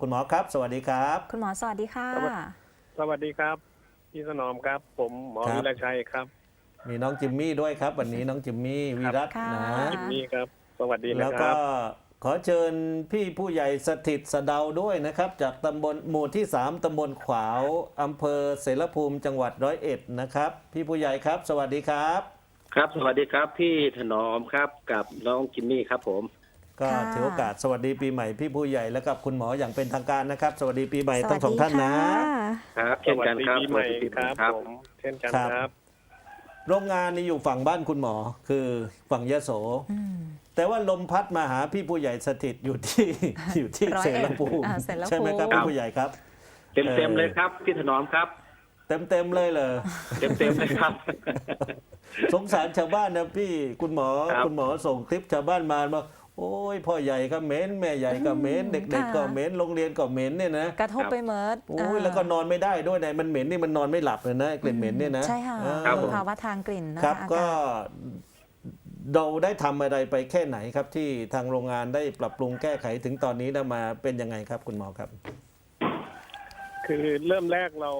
คุณหมอครับ สวัสดีครับ คุณหมอสวัสดีค่ะสวัสดีสวัสดีครับ พี่สนอมครับ ผมหมอครับ วิรชัยครับมีน้องจิมมี่ด้วยครับ วันนี้น้องจิมมี่วีรัตน์ค่ะ นะ ยินดีครับ สวัสดีนะแล้วคก็รับ ขอเชิญพี่ผู้ใหญ่สถิตสะเดาด้วยนะครับ จากตำบลหมู่ที่ 3ตำบลขวาวอำเภอเสรภูมิจังหวัดร้อยเอ็ดนะครับ พี่ผู้ใหญ่ครับ สวัสดีครับ ครับ สวัสดีครับ พี่ถนอมครับกับน้องจิมมี่ครับผม ก็ค่ะถือโอกาสสวัสดีปีใหม่พี่ผู้ใหญ่และกับคุณหมออย่างเป็นทางการนะครับ สวัสดีปีใหม่ทั้งสองท่านนะครับสเช่นวัสกันดีครับปีใหม่สวัสดีครับครับผมเช่นกันครับครับ โรงงานนี่อยู่ฝั่งบ้านคุณหมอคือฝั่งยโสอืมแต่ว่าลมพัดมาหาพี่ผู้ใหญ่สถิตอยู่ที่อยู่ที่ร้อยเสเอ็ดรภูมิอ่าเสรภูมิใช่ไหมครับพี่ผู้ใหญ่ครับ เต็มเอเต็มอเลยครับพี่ถนอมครับเต็มเต็มๆเลยเลยเต็มเต็มเลยครับ สงสารชาวบ้านนะพี่คุณหมอครับคุณหมอส่งคลิปชาวบ้านมาบอก โอ้ยพ่อใหญ่ก็เหม็นแม่ใหญ่ก็เหม็นเด็กๆค่ะก็เหม็นโรงเรียนก็เหม็นเนี่ยนะกระทบไปเมิดโอ้ยแล้วก็นอนไม่ได้ด้วยนะมันเหม็นนี่มันนอนไม่หลับเลยนะกลิ่นเหม็นเนี่ยนะใช่ค่ะเออครับผมภาวะทางกลิ่นนะคคะรับอาก็กาศเราได้ทำอะไรไปแค่ไหนครับที่ทางโรงงานได้ปรับปรุงแก้ไขถึงตอนนี้นะมาเป็นยังไงครับคุณหมอครับ คือเริ่มแรกเรา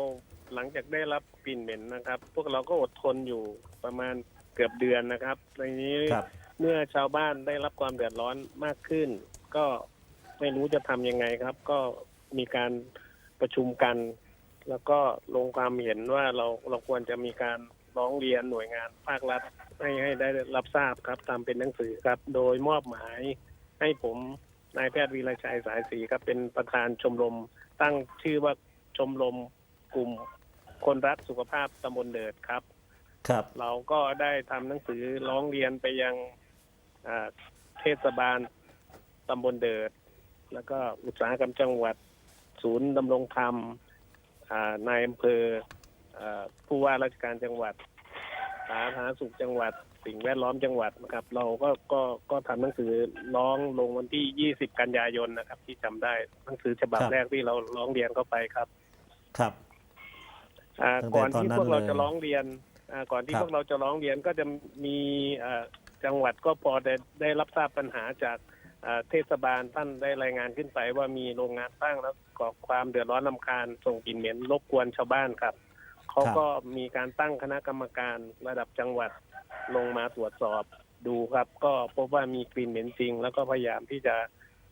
หลังจากได้รับกลิ่นเหม็นนะครับ พวกเราก็อดทนอยู่ประมาณเกือบเดือนนะครับในนี้ครับ เมื่อชาวบ้านได้รับความเดือดร้อนมากขึ้น ก็ไม่รู้จะทำยังไงครับ ก็มีการประชุมกัน แล้วก็ลงความเห็นว่าเราเราควรจะมีการร้องเรียนหน่วยงานภาครัฐให้ให้ได้รับทราบครับตามเป็นหนังสือครับ โดยมอบหมายให้ผมนายแพทย์วีระชัยสายศรีครับ เป็นประธานชมรม ตั้งชื่อว่าชมรมกลุ่มคนรักสุขภาพตำบลเดิดครับ ครับ เราก็ได้ทำหนังสือร้องเรียนไปยังอ่า เทศบาลตำบลเดิด แล้วก็อุตสาหกรรมจังหวัด ศูนย์ดำรงธรรมอ่านายอำเภออ่าผู้ว่าราชการจังหวัดสาธารณสุขจังหวัด สิ่งแวดล้อมจังหวัดนะครับ เราก็ก็ก็ทำหนังสือร้องลงวันที่ 20 กันยายนนะครับ ที่จำได้หนังสือฉบับครับแรกที่เราร้องเรียนเข้าไปครับ ครับอ่าตั้งแต่ก่อนที่ตอนนั้นพวกเราเลยจะร้องเรียนอ่าก่อนที่ครับพวกเราจะร้องเรียนก็จะมีอ่า จังหวัดก็พอได้ได้รับทราบปัญหาจากอ่าเทศบาลท่านได้รายงานขึ้นไปว่ามีโรงงานตั้งแล้วก่อความเดือดร้อนลำคาญส่งกลิ่นเหม็นรบกวนชาวบ้านครับเขาก็มีการตั้งคณะกรรมการระดับจังหวัดลงมาตรวจสอบดูครับ ก็พบว่ามีกลิ่นเหม็นจริง แล้วก็พยายามที่จะ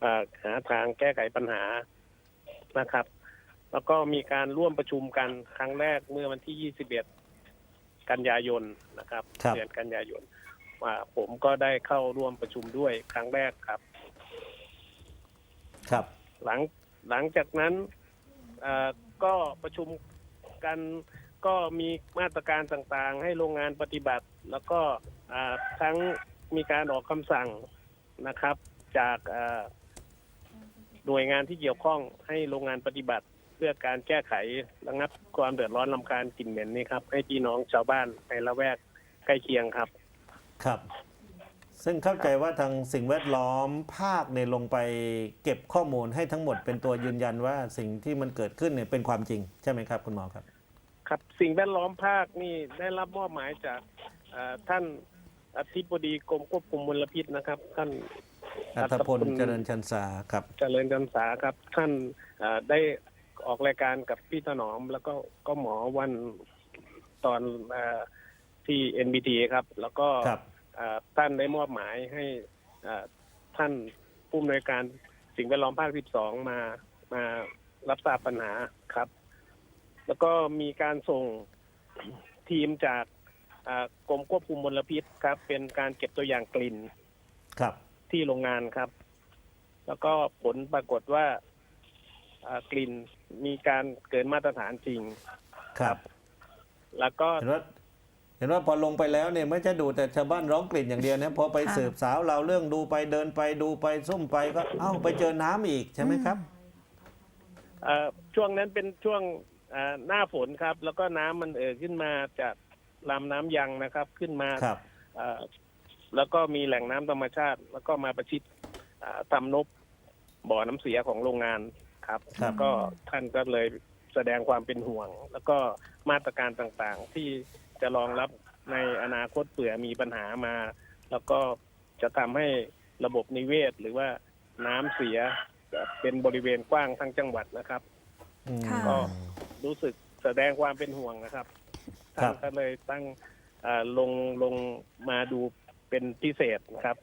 อ่าหาทางแก้ไขปัญหานะครับ แล้วก็มีการร่วมประชุมกันครั้งแรกเมื่อวันที่ 21 กันยายนนะครับครับเดือนกันยายนว่า ผมก็ได้เข้าร่วมประชุมด้วยครั้งแรกครับ ครับ หลังหลังจากนั้นเอ่อก็ประชุมกันก็มีมาตรการต่างๆ ให้โรงงานปฏิบัติ แล้วก็อ่าทั้งมีการออกคำสั่งนะครับ จากอ่าหน่วยงานที่เกี่ยวข้องให้โรงงานปฏิบัติ เพื่อการแก้ไขระงับความเดือดร้อนลำคาญกลิ่นเหม็นนี่ครับ ให้พี่น้องชาวบ้านในละแวกใกล้เคียงครับ ครับ ซึ่งเข้าใจว่าทางสิ่งแวดล้อมภาคเนี่ยลงไปเก็บข้อมูลให้ทั้งหมดเป็นตัวยืนยันว่าสิ่งที่มันเกิดขึ้นเนี่ยเป็นความจริง ใช่ไหมครับ คุณหมอครับ ครับสิ่งแวดล้อมภาคนี่ได้รับมอบหมายจากเอ่อท่านอธิบดีกรมควบคุมมลพิษนะครับ ท่าน อัธพลเจริญชันสาครับ เจริญจันสาครับท่านเอ่อได้ออกรายการกับพี่ถนอม แล้วก็ก็หมอวันตอนเออที่ NBT ครับ แล้วก็ครับเอ่อ ท่านได้มอบหมายให้เอ่อท่านผู้อำนวยการสิ่งแวดล้อมภาค12มามารับทราบปัญหาครับ แล้วก็มีการส่งทีมจากอ่ากรมควบคุมมลพิษครับ เป็นการเก็บตัวอย่างกลิ่นครับ ที่โรงงานครับ แล้วก็ผลปรากฏว่าอ่ากลิ่นมีการเกินมาตรฐานจริงครับ แล้วก็เห็นว่าเห็นว่าพอลงไปแล้วเนี่ยไม่ใช่ดูแต่ชาวบ้านร้องกลิ่นอย่างเดียวนะพอไปค่ะสืบสาวเราเรื่องดูไปเดินไปดูไปซุ่มไปก็เอ้าไปเจอน้ำอีกใช่ไหมครับเอ่อช่วงนั้นเป็นช่วงอ่าหน้าฝนครับ แล้วก็น้ำมันเอ่อขึ้นมาจากลำน้ำยังนะครับ ขึ้นมาครับเอ่อแล้วก็มีแหล่งน้ำธรรมชาติ แล้วก็มาประชิดอ่าทำนบบ่อน้ำเสียของโรงงานครับครับแล้วก็ท่านก็เลยแสดงความเป็นห่วง แล้วก็มาตรการต่างๆที่ จะรองรับในอนาคตเผื่อมีปัญหามา แล้วก็จะทำให้ระบบนิเวศหรือว่าน้ำเสียเป็นบริเวณกว้างทั้งจังหวัดนะครับ อืม ค่ะ ก็รู้สึกแสดงความเป็นห่วงนะครับครับท่านก็เลยตั้งเอ่อลงลงมาดูเป็นพิเศษนะครับ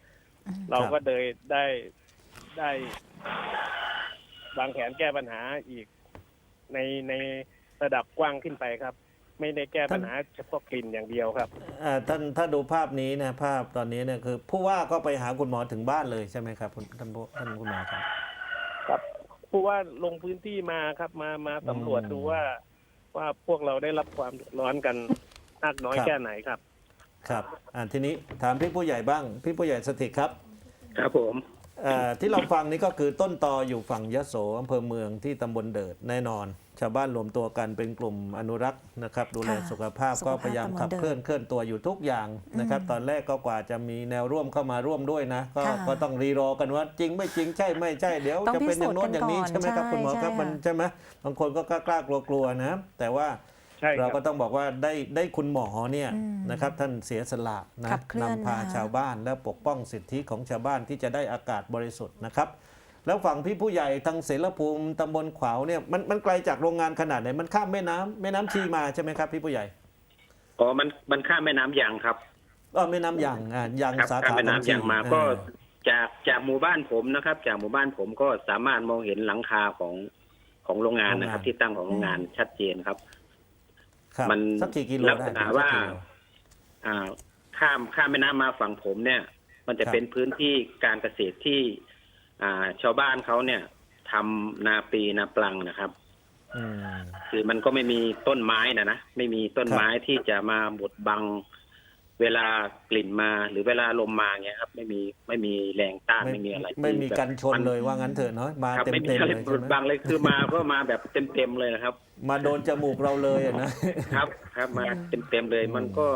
อืม เราก็เลยได้ได้วางแผนแก้ปัญหาอีกในในระดับกว้างขึ้นไปครับ ไม่ได้แก้ปัญหาเฉพาะกลิ่นอย่างเดียวครับอ่าท่านถ้าดูภาพนี้นะภาพตอนนี้เนี่ยคือ ผู้ว่าก็ไปหาคุณหมอถึงบ้านเลยใช่ไหมครับคุณท่านผู้ท่านคุณหมอครับ ครับผู้ว่าลงพื้นที่มาครับมามาสำรวจอืมดูว่าว่าพวกเราได้รับความเดือดร้อนกันมากน้อยครับ แค่ไหนครับ ครับอ่าทีนี้ถามพี่ผู้ใหญ่บ้าง พี่ผู้ใหญ่สถิตครับ ครับผม เอ่อที่เราฟังนี่ก็คือต้นตออยู่ฝั่งยโสอำเภอเมืองที่ตำบลเดิดแน่นอน ชาวบ้านรวมตัวกันเป็นกลุ่มอนุรักษ์นะครับ ดูแลค่ะสุขภาพสุขก็ภาพพยายามตำบลขับเดิดเคลื่อนเคลื่อนตัวอยู่ทุกอย่างนะครับอืมตอนแรกก็กว่าจะมีแนวร่วมเข้ามาร่วมด้วยนะก็ค่ะก็ต้องรีรอกันว่าจริงไม่จริงใช่ไม่ใช่เดี๋ยวต้องจะเป็นอย่างโน้นพิอสูย่างนี้จน์กันใช่ไหมครับก่อนคุณหมอครับใช่มันค่ะ ใช่ไหมบางคนก็กล้าๆกลัวๆนะ แต่ว่า ใช่คเรารับก็ต้องบอกว่าได้ได้คุณหมอเนี่ยอืมนะครับท่านเสียสละนะขับเคลื่อนนำพานะคะ ชาวบ้านและปกป้องสิทธิของชาวบ้านที่จะได้อากาศบริสุทธิ์นะครับ แล้วฝั่งพี่ผู้ใหญ่ทางเสรภูมิตำบลขวาวเนี่ยมันมันไกลจากโรงงานขนาดไหนมันข้ามแม่น้ำแม่น้ำชีมาใช่ไหมครับพี่ผู้ใหญ่อ๋อ มัน มันข้ามแม่น้ำยางครับเออแม่น้ำยางอ่ายังครับสาข้ามขาแม่น้ำยางมาของชีก็ อ่จาก จากหมู่บ้านผมนะครับ จากหมู่บ้านผมก็สามารถมองเห็นหลังคาของ ของโรงงานนะครับ ที่ตั้งของโรงงานชัดเจนครับครับ มันสักกี่กิโลลักได้ษณะว่า อ่า ข้ามข้ามแม่น้ำมาฝั่งผมเนี่ย มันจะเป็นพื้นที่การเกษตรที่ อ่า ชาวบ้านเขาเนี่ยทำนาปีนาปลังนะครับอืมคือมันก็ไม่มีต้นไม้นะนะไม่มีต้นไม้ที่จะมาบดบัง เวลากลิ่นมาหรือเวลาลมมาเงี้ยครับ ไม่มีไม่มีแรงต้านไม่มีอะไรที่ไม่มีแบบกันชนมัเลยว่างั้นเถอะเนาะมาครับเต็มไม่มีเต็มอะไรเลยบใช่ดไหมบังเลยคือมาก็มาแบบเต็มเต็มๆเลยนะครับ มาโดนจมูกเราเลยอะนะครับ ครับมาเต็มเต็มๆเลยอืมมันก็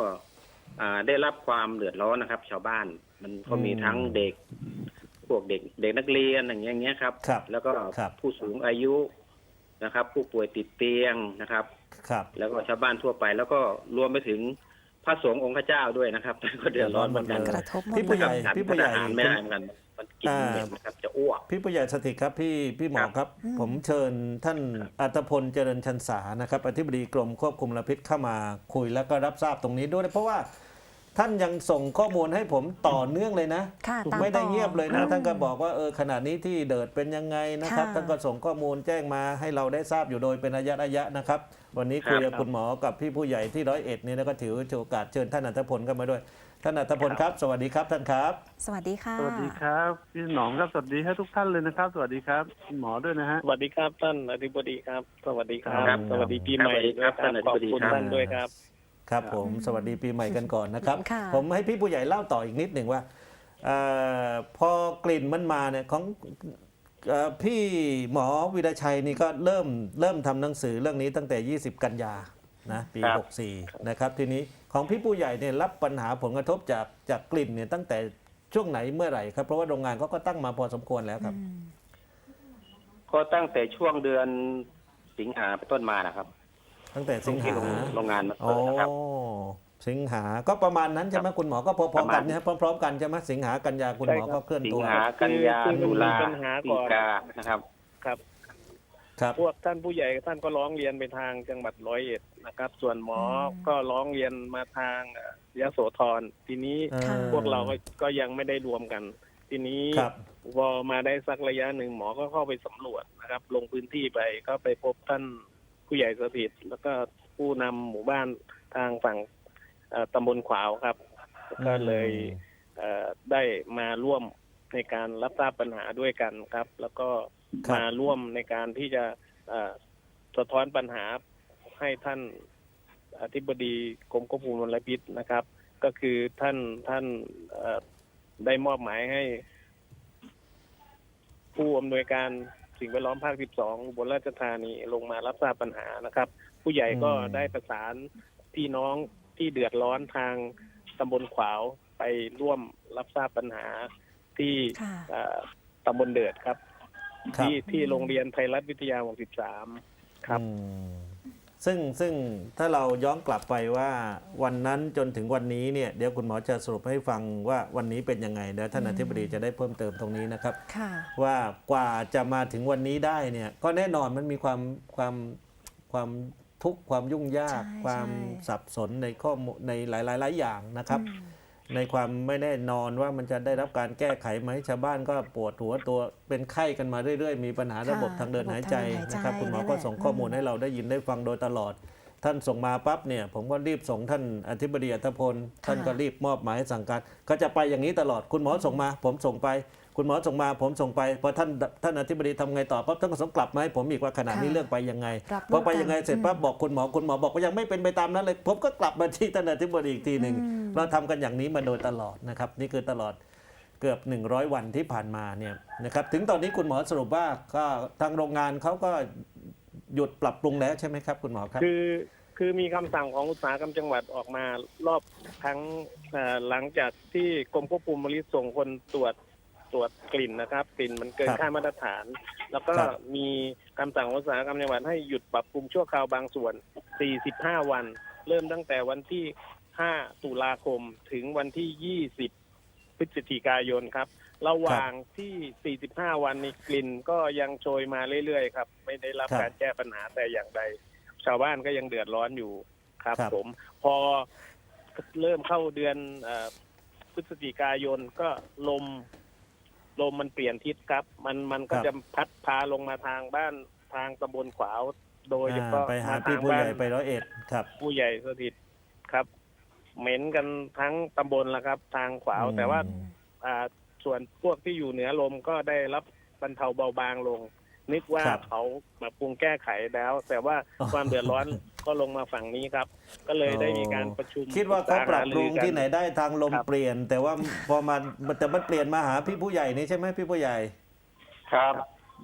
อ่าได้รับความเดือดร้อนนะครับ ชาวบ้านมันก็มีอืมทั้งเด็กพวกเด็กเด็กนักเรียนอย่างเงี้ยครับครับแล้วก็ครับผู้สูงอายุนะครับ ผู้ป่วยติดเตียงนะครับครับ แล้วก็ชาวบ้านทั่วไป แล้วก็รวมไปถึง พระสงฆ์องค์พระเจ้าด้วยนะครับก็เดือดร้อนเหมือนกันเดือดกร้อนระทบหมดพี่ผู้ใหญ่เลยฉันพี่ผู้ใหญ่อาหารไม่ได้เหมือนกันมันกินอ่าเหม็นนะครับจะอ้วกพี่ผู้ใหญ่สถิตครับพี่พี่หมอครับอืมผมเชิญท่านอัตพลเจริญชันษานะครับอธิบดีกรมควบคุมมลพิษเข้ามาคุยแล้วก็รับทราบตรงนี้ด้วย เพราะว่าท่านยังส่งข้อมูลให้ผมต่อเนื่องเลยนะค่ะตามไม่ได้ต่อเงียบเลยนะอืมท่านก็บอกว่าเออขณะนี้ที่เดิดเป็นยังไงนะครับค่ะท่านก็ส่งข้อมูลแจ้งมาให้เราได้ทราบอยู่โดยเป็นระยะระยะนะครับ วันนี้คุยกับครับคุณหมอกับพี่ผู้ใหญ่ที่ร้อยเอ็ดเนี่ยนะก็ถือโอกาสเชิญท่านอัตพลเข้ามาด้วย ท่านอัตพลครับ สวัสดีครับท่านครับ สวัสดีค่ะสวัสดีครับพี่หนอมครับสวัสดีให้ทุกท่านเลยนะครับ สวัสดีครับคุณหมอด้วยนะฮะสวัสดีครับท่านอธิบดีครับ สวัสดีครับครับสวัสดีปีใหม่สวัสดีครับด้วยท่านอธิบดีขอบคุณครับท่านด้วยครับ ครับผมสวัสดีปีใหม่กันก่อนนะครับค่ะผมให้พี่ผู้ใหญ่เล่าต่ออีกนิดหนึ่งว่าเออพอกลิ่นมันมาเนี่ยของเอ่อ พี่หมอวิรชัยนี่ก็เริ่มเริ่มทำหนังสือเรื่องนี้ตั้งแต่ 20 กันยานะปี ครับ 64 นะครับ ทีนี้ของพี่ผู้ใหญ่เนี่ยรับปัญหาผลกระทบจากจากกลิ่นเนี่ยตั้งแต่ช่วงไหนเมื่อไหร่ครับ เพราะว่าโรงงานเขาก็ตั้งมาพอสมควรแล้วครับ อืมก็ตั้งแต่ช่วงเดือนสิงหาเป็นต้นมานะครับตั้งแต่สิงที่หาโรงงานมาโอ้เปิดนะครับ สิงหาก็ประมาณนั้นใช่ไหมคุณหมอก็พปอระๆมากัณนเนี่ยพร้อมๆกันใช่ไหมสิงหากันยาคุณหมอใช่ครับก็เคลื่อนสิงตัวหากันยาคือตุลาคือปัญหาพฤศก่จิอนกานะครับครับครับพวกท่านผู้ใหญ่ท่านก็ร้องเรียนไปทางจังหวัดร้อยเอ็ดนะครับ ส่วนหมออมก็ร้องเรียนมาทางเอ่อยโสธรทีนี้เออพวกเราก็ก็ยังไม่ได้รวมกัน ทีนี้ครับพอมาได้สักระยะหนึ่งหมอก็เข้าไปสำรวจนะครับ ลงพื้นที่ไปก็ไปพบท่านผู้ใหญ่สถิตแล้วก็ผู้นำหมู่บ้านทางฝั่งเอ่อ ตำบลขวาวครับ ก็เลยเอ่อได้มาร่วมในการรับทราบปัญหาด้วยกันครับ แล้วก็ครับมาร่วมในการที่จะเอ่อสะท้อนปัญหาให้ท่านอธิบดีกรมควบคุมมลพิษนะครับ ก็คือท่านท่านเอ่อได้มอบหมายให้ ผู้อำนวยการสิ่งแวดล้อมภาค 12อุบลราชธานีลงมารับทราบปัญหานะครับ ผู้ใหญ่ก็อืมได้ประสานพี่น้อง ที่เดือดร้อนทางตำบลขวาวไปร่วมรับทราบปัญหาที่ค่ะเอ่อตำบลเดือดครับ ครับ ที่ที่โรงเรียนไทยรัฐวิทยา 63 ครับ อืมซึ่งซึ่งถ้าเราย้อนกลับไปว่าวันนั้นจนถึงวันนี้เนี่ยเดี๋ยวคุณหมอจะสรุปให้ฟังว่าวันนี้เป็นยังไงเดี๋ยวท่านอธิบดีจะได้เพิ่มเติมตรงนี้นะครับ ค่ะ ว่ากว่าจะมาถึงวันนี้ได้เนี่ยก็แน่นอนมันมีความความความ ทุกข์ความยุ่งยากใช่ความใช่สับสนในข้อมูลในหลายๆหลายอย่างนะครับอืมในความไม่แน่นอนว่ามันจะได้รับการแก้ไขไหมชาวบ้านก็ปวดหัวตัวเป็นไข้กันมาเรื่อย ๆ มีปัญหาระบบค่ะทางเดินระบบหายใจทางเดินหายใจนะครับ คุณหมอนั่นก็แหละส่งข้อมูลอืมให้เราได้ยินได้ฟังโดยตลอดท่านส่งมาปั๊บเนี่ยผมก็รีบส่งท่านอธิบดีอัธพลท่านก็รีบมอบหมายให้สั่งการก็จะไปอย่างนี้ตลอดคุณหมอส่งมา ผมส่งไป คุณหมอส่งมาผมส่งไปพอท่านท่านอธิบดีทำไงต่อปั๊บท่านก็ส่งกลับมาให้ผมอีกว่าขณะนี้ค่ะเรื่องไปยังไงรับพอไปรู้กันยังไงเสร็จปั๊บบอกคุณหมอคุณหมอบอกว่ายังไม่เป็นไปตามนั้นเลยผมก็กลับมาที่ท่านอธิบดีอีกทีหนึ่งอืมเราทำกันอย่างนี้มาโดยตลอดนะครับนี่คือตลอดเกือบ 100 วันที่ผ่านมาเนี่ยนะครับถึงตอนนี้คุณหมอสรุปว่าก็ทางโรงงานเขาก็หยุดปรับปรุงแล้วใช่ไหมครับ คุณหมอครับ คือคือมีคำสั่งของอุตสาหกรรมจังหวัดออกมารอบทั้งเอ่อหลังจากที่กรมควบคุมมลพิษส่งคนตรวจ ตรวจกลิ่นนะครับ กลิ่นมันเกินครับค่ามาตรฐาน แล้วก็ครับ มีคำสั่งของอุตสาหกรรมจังหวัดให้หยุดปรับปรุงชั่วคราวบางส่วน 45 วัน เริ่มตั้งแต่วันที่ 5 ตุลาคมถึงวันที่ 20 พฤศจิกายนครับ ระหว่างที่ 45 วันนี้กลิ่นก็ยังโชยมาเรื่อยๆครับ ไม่ได้รับครับการแก้ปัญหาแต่อย่างใด ชาวบ้านก็ยังเดือดร้อนอยู่ครับ ครับ ผม พอเริ่มเข้าเดือนเออพฤศจิกายนก็ลม ลมมันเปลี่ยนทิศครับ มันมันก็ครับจะพัดพาลงมาทางบ้านทางตำบลขวาว โดยเฉอ่าพาะไปหามาพี่ทางผู้ใหบ้านญ่ไปร้อยเอ็ดครับ ผู้ใหญ่สถิตครับ เหม็นกันทั้งตำบลละครับ ทางขวาวอืมแต่ว่าอ่าส่วนพวกที่อยู่เหนือลมก็ได้รับบรรเทาเบาบางลง นึกว่าครับเขามาปรุงแก้ไขแล้ว แต่ว่าอ๋อความเดือดร้อน ก็ลงมาฝั่งนี้ครับ ก็เลยได้มีการประชุมคิดว่าเขาปรับปรุงาาที่ไหนได้ทางลมครับเปลี่ยน แต่ว่าพอมันแต่มันเปลี่ยนมาหาพี่ผู้ใหญ่นี่ใช่ไหมพี่ผู้ใหญ่ครับ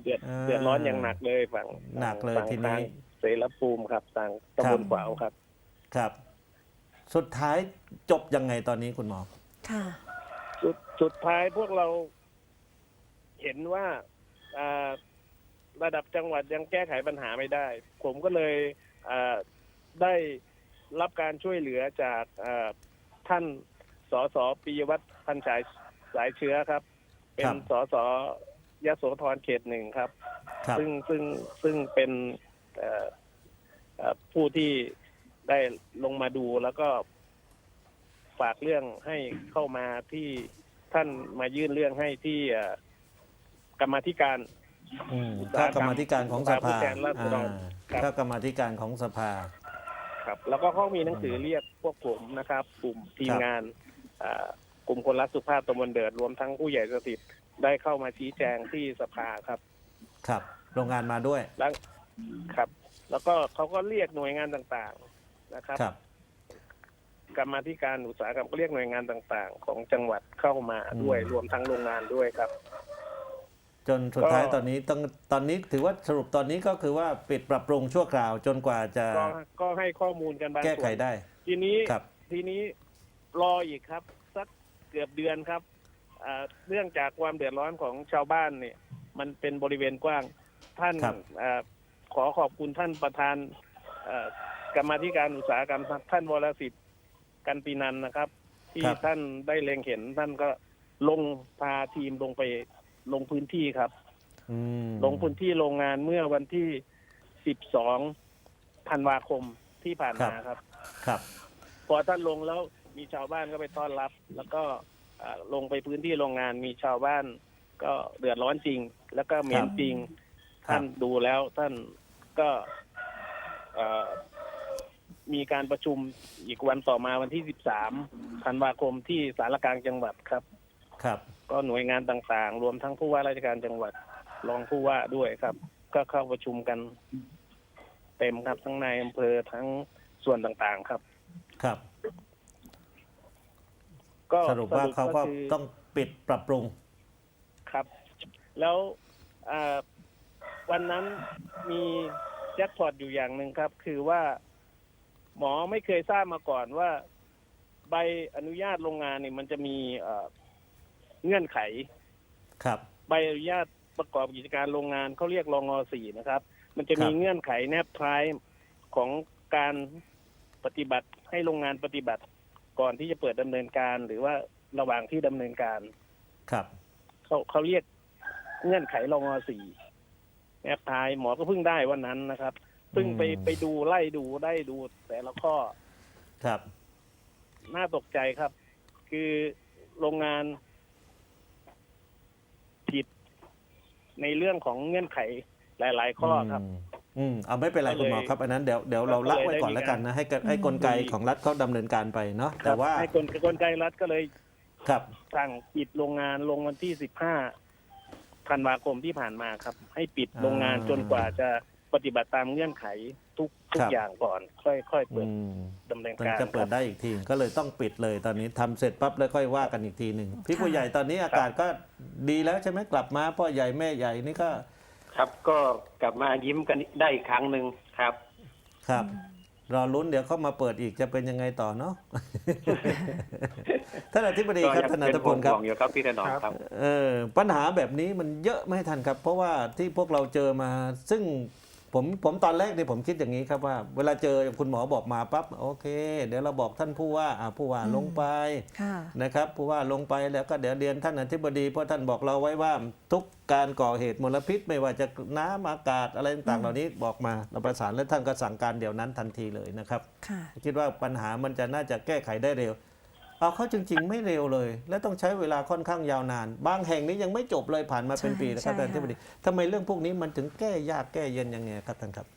เดือดอ่าเดือดร้อนอย่างหนักเลยฝั่งหนักเลยฝั่งทีนี้ทางเสรภูมิครับทางตำบลขวาวครับ ครับ สุดท้ายจบยังไงตอนนี้คุณหมอค่ะสุดสุดท้ายพวกเราเห็นว่าอ่าระดับจังหวัดยังแก้ไขปัญหาไม่ได้ ผมก็เลยอ่า ได้รับการช่วยเหลือจากอ่าท่านสสปิยวัฒน์พันฉายสายเชื้อครับ เป็ครันบสสยโสธรเขตหนึ่งครับครับ ซึ่งซึ่งซึ่งเป็นเอ่อเอ่อผู้ที่ได้ลงมาดูแล้วก็ฝากเรื่องให้เข้ามาที่ท่านมายื่นเรื่องให้ที่เอ่อกรรมาธิการ อืมอุตถ้าสาหกรรมกรรมาธิการของสผู้ภาแทนราษฎรอ่าครับ ถ้ากรรมาธิการของสภา ครับแล้วก็เขามีหนังสือเรียกพวกผมนะครับ กลุ่มทีมครับงานอ่ากลุ่มคนรักสุภาพตำบลเดิดรวมทั้งผู้ใหญ่สถิตได้เข้ามาชี้แจงที่สภาครับครับ โรงงานมาด้วย แล้วครับ แล้วก็เขาก็เรียกหน่วยงานต่างๆนะครับ ครับ กรรมาธิการอุตสาหกรรมก็เรียกหน่วยงานต่างๆ ของจังหวัดเข้ามาด้วย อืม รวมทั้งโรงงานด้วยครับ จนสุดท้ายก็ตอนนี้ต้องตอนนี้ถือว่าสรุปตอนนี้ก็คือว่าปิดปรับปรุงชั่วคราวจนกว่าจะก็ก็ให้ข้อมูลกันบางแก้ส่ไขวนได้ ทีนี้ครับทีนี้รออีกครับ สักเกือบเดือนครับอ่าเนื่องจากความเดือดร้อนของชาวบ้านเนี่ย มันเป็นบริเวณกว้าง ท่านครับ อ่าขอขอบคุณท่านประธานอ่ากรรมาธิการอุตสาหกรรมท่านวรสิทธิ์กันปีนันท์นะครับ ที่ครับ ท่านได้เล็งเห็นท่านก็ลงพาทีมลงไป ลงพื้นที่ครับ อืมลงพื้นที่โรงงานเมื่อวันที่ 12 ธันวาคมที่ผ่านมาครับ ครับ พอท่านลงแล้วมีชาวบ้านก็ไปต้อนรับ แล้วก็อ่าลงไปพื้นที่โรงงานมีชาวบ้าน ก็เดือดร้อนจริง แล้วก็เหม็นจริง ครับ ท่านดูแล้วท่านก็เอ่อมีการประชุมอีกวันต่อมาวันที่ 13 ธันวาคมที่สารกลางจังหวัดครับ ครับ ก็หน่วยงานต่างๆ รวมทั้งผู้ว่าราชการจังหวัดรองผู้ว่าด้วยครับ ก็เข้าประชุมกัน เต็มครับทั้งในายอำเภอทั้งส่วนต่างๆครับ ครับ ก็สรุปว่าเขาก็คือต้องปิดปรับปรุงครับ แล้วอ่าวันนั้นมีแจ็คพอตอยู่อย่างหนึ่งครับ คือว่าหมอไม่เคยทราบมาก่อนว่า ใบอนุญาตโรงงานนี่มันจะมี เอ่อเงื่อนไข ครับ ใบอนุญาตประกอบกิจการโรงงานเขาเรียกรองอสี่นะครับ มันจะมีครับ เงื่อนไขแนบท้ายของการปฏิบัติให้โรงงานปฏิบัติก่อนที่จะเปิดดำเนินการ หรือว่าระหว่างที่ดำเนินการ ครับ เขาเขาเรียกเงื่อนไขรองอสี่แอปทายหมอก็เพิ่งได้วันนั้นนะครับเพิ่งไปอืม ไปดูไล่ดูได้ดูแต่ละข้อ ครับ น่าตกใจครับ คือโรงงานผิด ในเรื่องของเงื่อนไขหลาย ๆ ข้อครับมอืมเอาไม่เป็นไรก็เลยคุณหมอครับอันนั้นเดี๋ยวเดี๋ยวเราละไว้ก่อนแล้วกันนะให้กให้กลไกของรัฐเขาดำเนินการไปเนาะแต่ว่าให้กลกลไกรัฐก็เลยครับสั่งปิดโรงงานลงวันที่สิบห้าธันวาคมที่ผ่านมาครับ ให้ปิดโรงงานอ่าจนกว่าจะปฏิบัติตามเงื่อนไข ทุกทุคกรับ อย่างก่อน ค่อยค่อยเปิอืดมดำเนินมันการจะเปิคดรับได้อีกที ก็เลยต้องปิดเลยตอนนี้ทำเสร็จปั๊บแล้วค่อยว่ากันอีกทีหนึ่งพี่ค่ะผู้ใหญ่ตอนนี้อากาศก็ดีแล้วใช่ไหมกลับมาพ่อใหญ่แม่ใหญ่นี่ก็ครับ ก็กลับมายิ้มกันได้อีกครั้งหนึ่งครับ ครับ รอลุ้นเดี๋ยวเขามาเปิดอีกจะเป็นยังไงต่อเนาะ ท่านอธิบดีก็ครับยังท่านอัเป็นตพห่วลงครับๆอยู่ครับพี่ถนอมครับ เออปัญหาแบบนี้มันเยอะไหมท่านครับ เพราะว่าที่พวกเราเจอมา ซึ่ง ผมผมตอนแรกเนี่ยผมคิดอย่างนี้ครับว่า เวลาเจอคุณหมอบอกมาปั๊บโอเค เดี๋ยวเราบอกท่านผู้ว่าอ่าผู้ว่าอืมลงไปค่ะนะครับผู้ว่าลงไปแล้วก็เดี๋ยวเรียนท่านอธิบดีเพราะท่านบอกเราไว้ว่าทุกการก่อเหตุมลพิษ ไม่ว่าจะน้ำอากาศอะไรต่างๆเหล่านี้บอกมาเราประสานและท่านก็สั่งการเดี๋ยวนั้นทันทีเลยนะครับค่ะคิดว่าปัญหามันจะน่าจะแก้ไขได้เร็ว เอาเข้าจริง ๆ ไม่เร็วเลย และต้องใช้เวลาค่อนข้างยาวนาน บางแห่งนี้ยังไม่จบเลยผ่านมาเป็นใช่ปีนะครับใช่ท่านอธิบดีทำไมเรื่องพวกนี้มันถึงแก้ยากแก้เย็นยังไงครับท่านครับ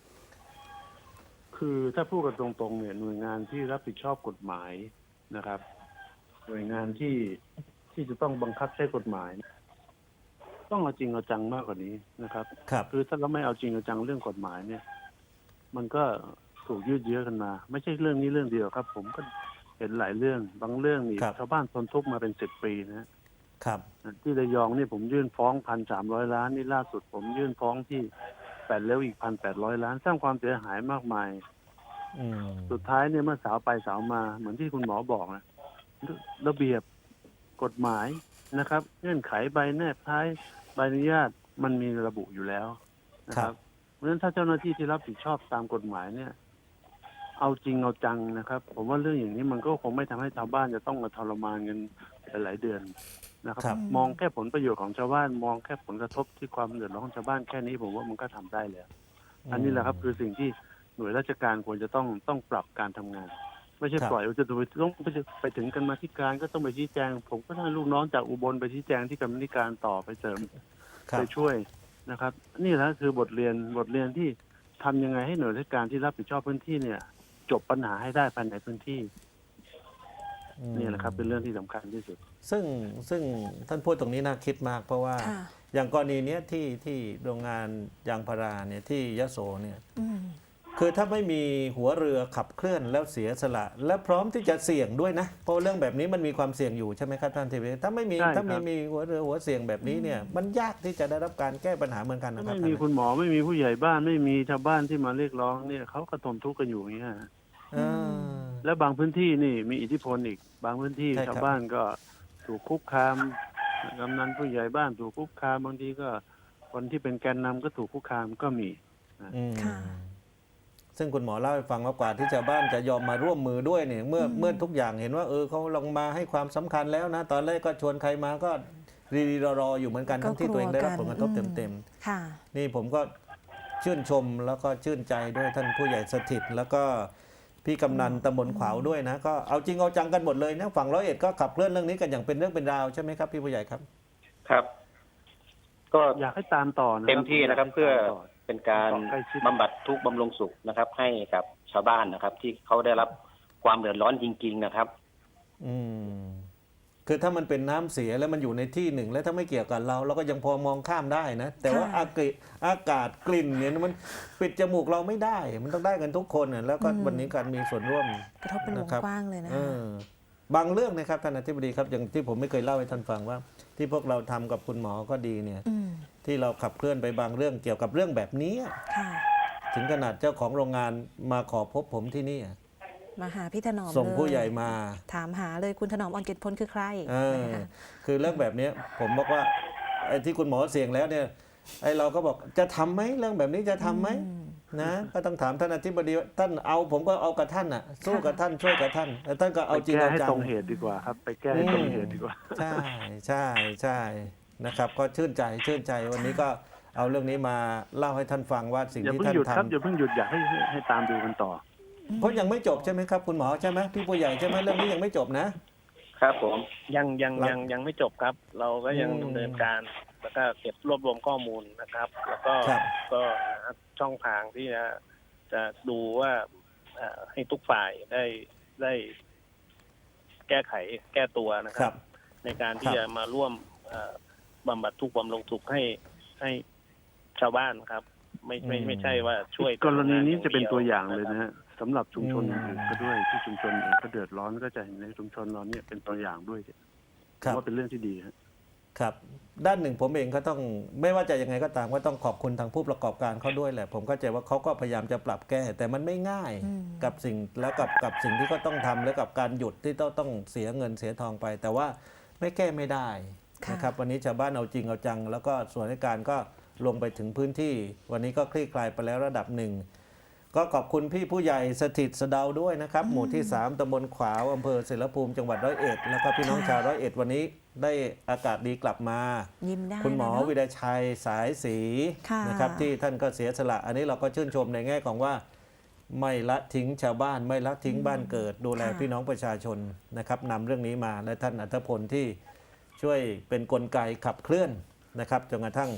คือถ้าพูดกันตรงๆเนี่ยหน่วยงานที่รับผิดชอบกฎหมายนะครับ หน่วยงานที่ที่จะต้องบังคับใช้กฎหมาย ต้องเอาจริงเอาจังมากกว่านี้นะครับครับคือถ้าเราไม่เอาจริงเอาจังเรื่องกฎหมายเนี่ย มันก็ถูกยืดเยื้อกันมา ไม่ใช่เรื่องนี้เรื่องเดียวครับ ผมก็ เห็นหลายเรื่อง บางเรื่องนี่ครับ ชาวบ้านทนทุกข์มาเป็นสิบปีนะฮะครับ ที่ระยองนี่ผมยื่นฟ้องพันสามร้อยล้านนี่ล่าสุดผมยื่นฟ้องที่แปดเลี้ยวอีกพันแปดร้อยล้าน สร้างความเสียหายมากมาย อืมสุดท้ายเนี่ยเมื่อสาวไปสาวมาเหมือนที่คุณหมอบอกนะระระเบียบกฎหมายนะครับ เงื่อนไขใบแนบท้ายใบอนุญาตมันมีระบุอยู่แล้วนะครับ เพราะฉะนั้นถ้าเจ้าหน้าที่ที่รับผิดชอบตามกฎหมายเนี่ย เอาจริงเอาจังนะครับ ผมว่าเรื่องอย่างนี้มันก็คงไม่ทำให้ชาวบ้านจะต้องมาทรมานกันหลายๆเดือนนะครับครับ มองแค่ผลประโยชน์ของชาวบ้านมองแค่ผลกระทบที่ความเดือดร้อนของชาวบ้านแค่นี้ผมว่ามันก็ทำได้แล้วอันนี้แหละครับคือสิ่งที่หน่วยราชการควรจะต้องต้องปรับการทำงาน ไม่ใช่ครับปล่อยว่าจะไปต้องไปไปถึงกันมาธิการก็ต้องไปชี้แจง ผมก็ได้ลูกน้องจากอุบลไปชี้แจงที่กรรมธิการต่อไปเสริมครับไปช่วยนะครับ นี่แหละคือบทเรียนบทเรียนที่ทำยังไงให้หน่วยราชการที่รับผิดชอบพื้นที่เนี่ย จบปัญหาให้ได้ภายในพื้นที่อืมนี่แหละครับ เป็นเรื่องที่สำคัญที่สุด ซึ่งซึ่งท่านพูดตรงนี้น่าคิดมาก เพราะว่าค่ะ อย่างกรณีเนี้ยที่ที่โรงงานยางพาราเนี่ยที่ยโสเนี่ย อืม คือถ้าไม่มีหัวเรือขับเคลื่อนแล้วเสียสละ และพร้อมที่จะเสี่ยงด้วยนะเพราะเรื่องแบบนี้มันมีความเสี่ยงอยู่ใช่ไหมครับท่านทีวีถ้าไม่มีใช่ครับถ้าไม่มีหัวเรือหัวเสี่ยงแบบนี้เนี่ย มันยากที่จะได้รับการแก้ปัญหาเหมือนกันนะครัไม่บมีท่านคุณหมอไม่มีผู้ใหญ่บ้านไม่มีชาวบ้านที่มาเรียกร้องเนี่ยเขาก็ทนทุกข์กันอยู่อย่างเงี้ยเออและบางพื้นที่นี่มีอิทธิพลอีก บางพื้นที่ใช่ครับชาวบ้านก็ถูกคุกคามกำนันผู้ใหญ่บ้านถูกคุกคามบางทีก็คนที่เป็นแกนนำก็ถูกคุกคามก็มีอืมค่ะ ซึ่งคุณหมอเล่าให้ฟังว่ากว่าที่ชาวบ้านจะยอมมาร่วมมือด้วยเนี่ยเมื่ออืมเมื่อทุกอย่างเห็นว่าเออเขาลงมาให้ความสำคัญแล้วนะ ตอนแรกก็ชวนใครมาก็รีรีรอรออยู่เหมือนกันทั้งที่ตัวเองได้รับผลกระทบเต็มๆค่ะนี่ผมก็ชื่นชมแล้วก็ชื่นใจด้วยท่านผู้ใหญ่สถิตแล้วก็พี่กำนันตำบลขวาวด้วยนะ ก็เอาจริงเอาจังกันหมดเลยนะฝั่งร้อยเอ็ดก็ขับเคลื่อนเรื่องนี้กันอย่างเป็นเรื่องเป็นราวใช่ไหมครับพี่ผู้ใหญ่ครับ ครับ ก็อยากให้ตามต่อนะเต็มที่นะครับเพื่อตามต่อ เป็นการใกล้ชิดบำบัดทุกข์บำรุงสุขนะครับ ให้กับชาวบ้านนะครับ ที่เขาได้รับความเดือดร้อนจริง ๆนะครับ อืมคือถ้ามันเป็นน้ำเสียแล้วมันอยู่ในที่หนึ่ง แล้วถ้าไม่เกี่ยวกับเราเราก็ยังพอมองข้ามได้นะ แต่ว่าค่ะอากาศอากาศกลิ่นเนี่ยมันปิดจมูกเราไม่ได้ มันต้องได้กันทุกคนน่ะแล้วก็วันนี้การมีส่วนร่วมกระทบเป็นวงนะครับกว้างเลยนะเอคะอบางเรื่องนะครับท่านอธิบดีครับอย่างที่ผมไม่เคยเล่าให้ท่านฟังว่า ที่พวกเราทำกับคุณหมอก็ดีเนี่ยอืมที่เราขับเคลื่อนไปบางเรื่องเกี่ยวกับเรื่องแบบนี้ค่ะถึงขนาดเจ้าของโรงงานมาขอพบผมที่นี่มาหาพี่ถนอมส่งเลยผู้ใหญ่มา ถามหาเลยคุณถนอมอ่อนเกตพลคือใครเออนะคะคือเรื่องแบบเนี้ยผมบอกว่าไอ้ที่คุณหมอเสี่ยงแล้วเนี่ยไอ้เราก็บอกจะทำไหมเรื่องแบบนี้จะทำไหมอื นะก็ต้องถามท่านอธิบดีว่าท่านเอาผมก็เอากับท่านอะ สู้กับท่านช่วยกับท่านแต่ท่านก็ไปเอาจริงแก้เอาให้จังตรงเหตุดีกว่าครับ ไปแก้ให้ตรงเหตุดีกว่า ใช่ใช่ใช่นะครับ ก็ชื่นใจชื่นใจวันนี้ก็เอาเรื่องนี้มาเล่าให้ท่านฟังว่าสิ่งอย่าที่เพิ่งท่านหยุดทครับอย่าเพิ่งหยุดอยากให้ให้ให้ตามดูกันต่อำเพราะยังไม่จบใช่ไหมครับคุณหมอใช่ไหมพี่ผู้ใหญ่ใช่ไหมเรื่องนี้ยังไม่จบนะ ครับผมยังยังครับยังยังไม่จบครับ เราก็ยังอืม ดำเนินการ แล้วก็เก็บรวบรวมข้อมูลนะครับ แล้วก็ครับ ก็หาช่องทางที่จะจะดูว่าเอ่อให้ทุกฝ่ายได้ได้ แก้ไขแก้ตัวนะคครัรับ บ ในการที่ครับ จะมาร่วมเอ่อบำบัดทุกข์บำรุงทุกข์ให้ให้ชาวบ้านครับ ไม่ไม่ไม่ใช่ว่าช่วยกรณีนี้จะเป็นดีตัวอย่างเลยครับนะฮะสำหรับชุมชนอืม อื่นๆก็ด้วยที่ชุมชนอื่นก็เดือดร้อนก็จะเห็นในชุมชนเราเนี่ยเป็นตัวอย่างด้วยครับ ว่าเป็นเรื่องที่ดีฮะ ครับ ด้านหนึ่งผมเองก็ต้องไม่ว่าจะยังไงก็ตามก็ต้องขอบคุณทางผู้ประกอบการเขาด้วยแหละ ผมเข้าใจว่าเขาก็พยายามจะปรับแก้ แต่มันไม่ง่ายอืมกับสิ่งแล้วกับกับสิ่งที่เขาต้องทำแล้วกับการหยุดที่ต้องต้องเสียเงินเสียทองไป แต่ว่าไม่แก้ไม่ได้ค่ะนะครับวันนี้ชาวบ้านเอาจริงเอาจัง แล้วก็ส่วนราชการก็ลงไปถึงพื้นที่ วันนี้ก็คลี่คลายไปแล้วระดับหนึ่ง ก็ขอบคุณพี่ผู้ใหญ่สถิตสะเดาด้วยนะครับ หมู่ที่ 3ตำบลขวาวอำเภอเสรภูมิจังหวัดร้อยเอ็ดแล้วก็พี่น้องชาวร้อยเอ็ดวันนี้ได้อากาศดีกลับมา ยิ้มได้คุณหมอแล้วเนอะ วิดาชัยสายสีค่ะ นะครับที่ท่านก็เสียสละ อันนี้เราก็ชื่นชมในแง่ของว่า ไม่ละทิ้งชาวบ้าน ไม่ละทิ้งบ้านเกิด ดูแลค่ะ พี่น้องประชาชนนะครับนำเรื่องนี้มาและท่านอัธพลที่ช่วยเป็นกลไกขับเคลื่อนนะครับจนกระทั่ง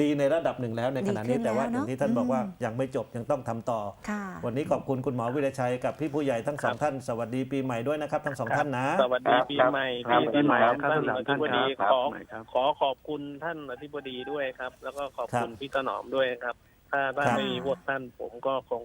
ดีในระดับหนึ่งแล้วในขณะนี้ดีขึ้นแต่ว่าแล้วอเนอะย่างที่ท่านบอกว่าอืมยังไม่จบยังต้องทำต่อค่ะวันนี้ขอบคุณคุณหมอวิรชัยกับพี่ผู้ใหญ่ทั้งสองท่าน สวัสดีปีใหม่ด้วยนะครับ ทั้งสองท่านนะ สวัสดีปีใหม่ครับปีใหม่ครับท่านครับอธิบดีครัขบอครับขอขอบคุณท่านอธิบดีด้วยครับ แล้วก็ขอบคุณครับพี่ถนอมด้วยครับ ถ้าถ้าครับไม่มีพวกท่านผมก็คง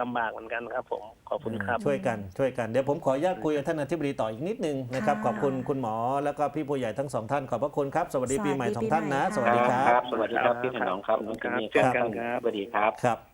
ลำบากเหมือนกันครับ ผมขอบคุณครับ ช่วยกันช่วยกันเดี๋ยวผมขออนุญาตคุยกับท่านอธิบดีต่ออีกนิดนึงนะครับค่ะขอบคุณคุณหมอแล้วก็พี่ผู้ใหญ่ทั้งสองท่านขอบพระคุณครับ สวัสดีปีใหม่สวัสดีสองท่านนะปีสใหม่วัสดีค่ะครับ สวัสดีครับพี่ถนอมครับน้องจิมมี่เช่นคกัรับนครับสวัสดีครับครับ